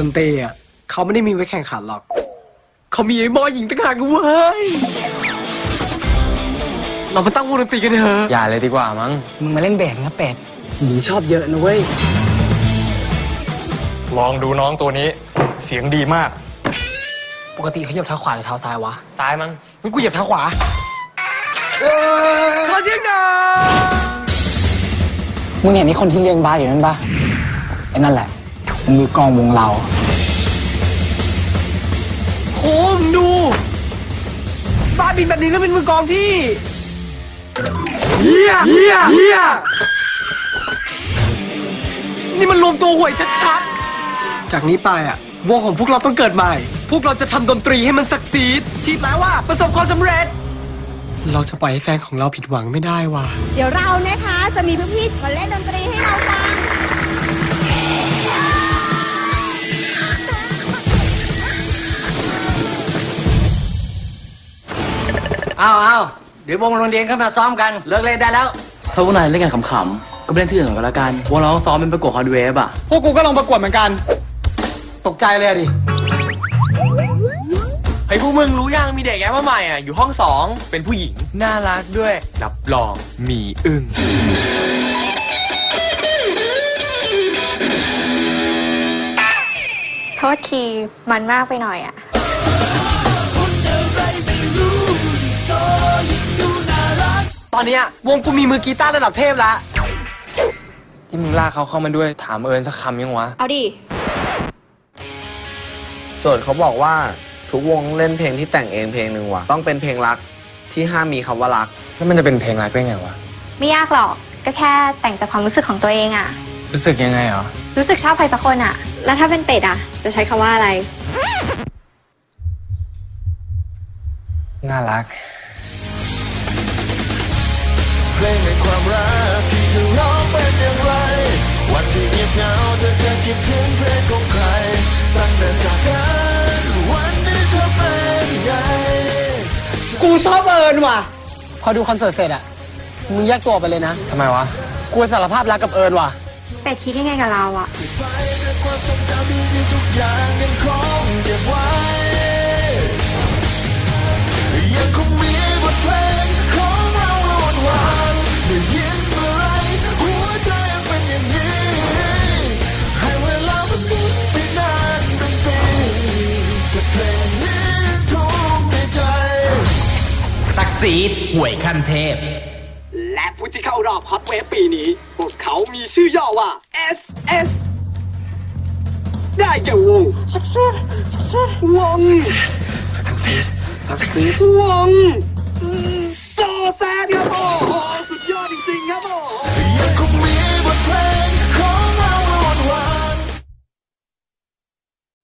ดนตรีอะเขาไม่ได้มีไว้แข่งขันหรอก เขามีไอ้บอยหญิงต่างหากด้วยเวย เรามาตั้งวงดนตรีกันเถอะ อย่าเลยดีกว่ามั้ง มึงมาเล่นเบสนะเป็ด หญิงชอบเยอะนะเว้ย ลองดูน้องตัวนี้ เสียงดีมาก ปกติเขาเหยียบเท้าขวาหรือเท้าซ้ายวะ ซ้ายมั้งงั้นกูเหยียบเท้าขวาขอเสียงหน่อยมึงเห็นไอ้คนที่เลี้ยงบาสอยู่นั่นปะไอ้นั่นแหละ มันมือกลองวงเราโหมงดู บ้าบินแบบนี้แล้วเป็นมือกลองที่เฮียเฮียเฮียนี่มันรวมตัวห่วยชัดๆ จากนี้ไปอะ วงของพวกเราต้องเกิดใหม่ พวกเราจะทำดนตรีให้มันสักซีดที่แปลว่าประสบความสำเร็จ เราจะปล่อยให้แฟนของเราผิดหวังไม่ได้ว่ะ เดี๋ยวเรานะคะจะมีพี่ๆมาเล่นดนตรีให้เราฟัง เอาเอาเดี๋ยววงโรงเรียนเข้ามาซ้อมกันเลิกเล่นได้แล้ว ถ้าพวกนายเล่นกันขำๆ ก็ไปเล่นที่อื่นก่อนก็แล้วกันวงเราต้องซ้อมเป็นประกวดฮอตเวฟอะ พวกกูก็ลองประกวดเหมือนกัน ตกใจเลยอะดิเฮ้ยพวกมึงรู้ยังมีเด็กแอปมาใหม่อะอยู่ห้องสองเป็นผู้หญิง น่ารักด้วย รับรองมีอึ้งโทษทีมันมากไปหน่อยอะ อนเนี้ยวงกูมีมือกีตาร์ระดับเทพแล้วที่มึงลากเขาเข้ามาด้วยถามเอิญสักคำยังวะ เอาดิ โจทย์เขาบอกว่าทุกวงเล่นเพลงที่แต่งเองเพลงหนึ่งว่ะ ต้องเป็นเพลงรักที่ห้ามมีคำว่ารัก แล้วมันจะเป็นเพลงรักได้ไงวะ ไม่ยากหรอกก็แค่แต่งจากความรู้สึกของตัวเองอะรู้สึกยังไงเหรอ รู้สึกชอบใครสักคนอะแล้วถ้าเป็นเป็ดอะจะใช้คำว่าอะไร น่ารัก เพลงในความรักที่เธอร้องเป็นอย่างไร วันที่เงียบเหงาเธอจะคิดถึงเพลงของใคร ตั้งแต่จากกันวันนี้เธอเป็นไงกูชอบเอิญว่ะ พอดูคอนเสิร์ตเสร็จอะมึงแยกตัวไปเลยนะทำไมวะกูสารภาพรักกับเอิญว่ะเป็ดคิดยังไงกับเราอะไปด้วยความทรงจำดีๆทุกอย่างยังคงเก็บไว้ ซีดห่วยขั้นเทพ และผู้ที่เข้ารอบฮอตเวฟปีนี้ พวกเขามีชื่อย่อว่า SS ได้แก่วง success success วง success success วงโซแซดครับโอ้โหสุดยอดจริงๆครับโอ้